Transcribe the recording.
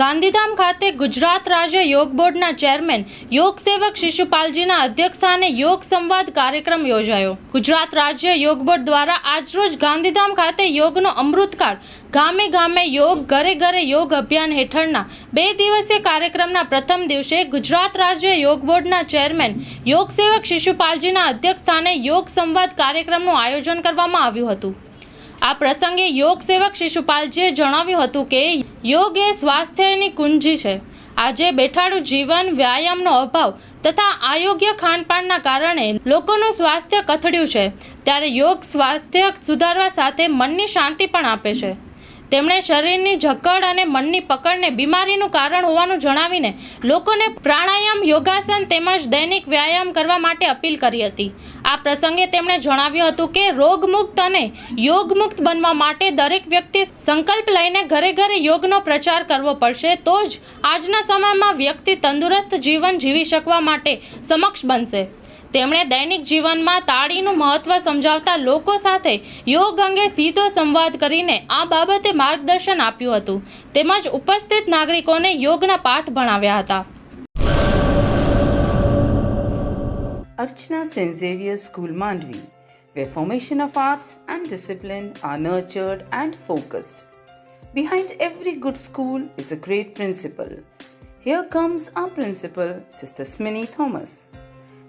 ગાંધીધામ ખાતે ગુજરાત રાજ્ય યોગ બોર્ડના ચેરમેન યોગ સેવક શિશુપાલજીના અધ્યક્ષસ્થાને યોગ સંવાદ કાર્યક્રમ યોજાયો. ગુજરાત રાજ્ય યોગ બોર્ડ દ્વારા આજરોજ ગાંધીધામ ખાતે યોગનો અમૃતકાળ. ગામે ગામે યોગ, ઘરે ઘરે યોગ અભિયાન હેઠળના બે દિવસીય કાર્યક્રમના પ્રથમ દિવસે ગુજરાત રાજ્ય યોગ બોર્ડના ચેરમેન યોગ સેવક શિશુપાલજીના અધ્યક્ષસ્થાને યોગ સંવાદ કાર્યક્રમનું આયોજન કરવામાં આવ્યું હતું. આ પ્રસંગે યોગ સેવક શિશુપાલજીએ જણાવ્યું હતું કે યોગ એ સ્વાસ્થ્યની કુંજી છે. આજે બેઠાડું જીવન, વ્યાયામનો અભાવ તથા આયોગ્ય ખાનપાનના કારણે લોકોનું સ્વાસ્થ્ય કથળ્યું છે. ત્યારે યોગ સ્વાસ્થ્ય સુધારવા સાથે મનની શાંતિ પણ આપે છે. તેમણે શરીરની જકડ અને મનની પકડને બીમારીનું કારણ હોવાનું જણાવીને લોકોને પ્રાણાયામ, યોગાસન તેમજ દૈનિક વ્યાયામ કરવા માટે અપીલ કરી હતી. આ પ્રસંગે તેમણે જણાવ્યું હતું કે, રોગમુક્ત અને યોગમુક્ત બનવા માટે દરેક વ્યક્તિ સંકલ્પ લઈને ઘરે ઘરે યોગનો પ્રચાર કરવો પડશે, તો જ આજના સમયમાં વ્યક્તિ તંદુરસ્ત જીવન જીવી શકવા માટે સમક્ષ બનશે. તેમણે દૈનિક જીવનમાં તાળીનું મહત્વ સમજાવતા લોકો સાથે યોગ અંગે સીધો સંવાદ કરીને આ બાબતે માર્ગદર્શન આપ્યું હતું તેમજ ઉપસ્થિત નાગરિકોને યોગના પાઠ ભણાવ્યા હતા Archana St. Xavier's School Mandvi, where formation of arts and discipline are nurtured and focused. Behind every good school is a great principal. Here comes our principal, Sister Smini Thomas.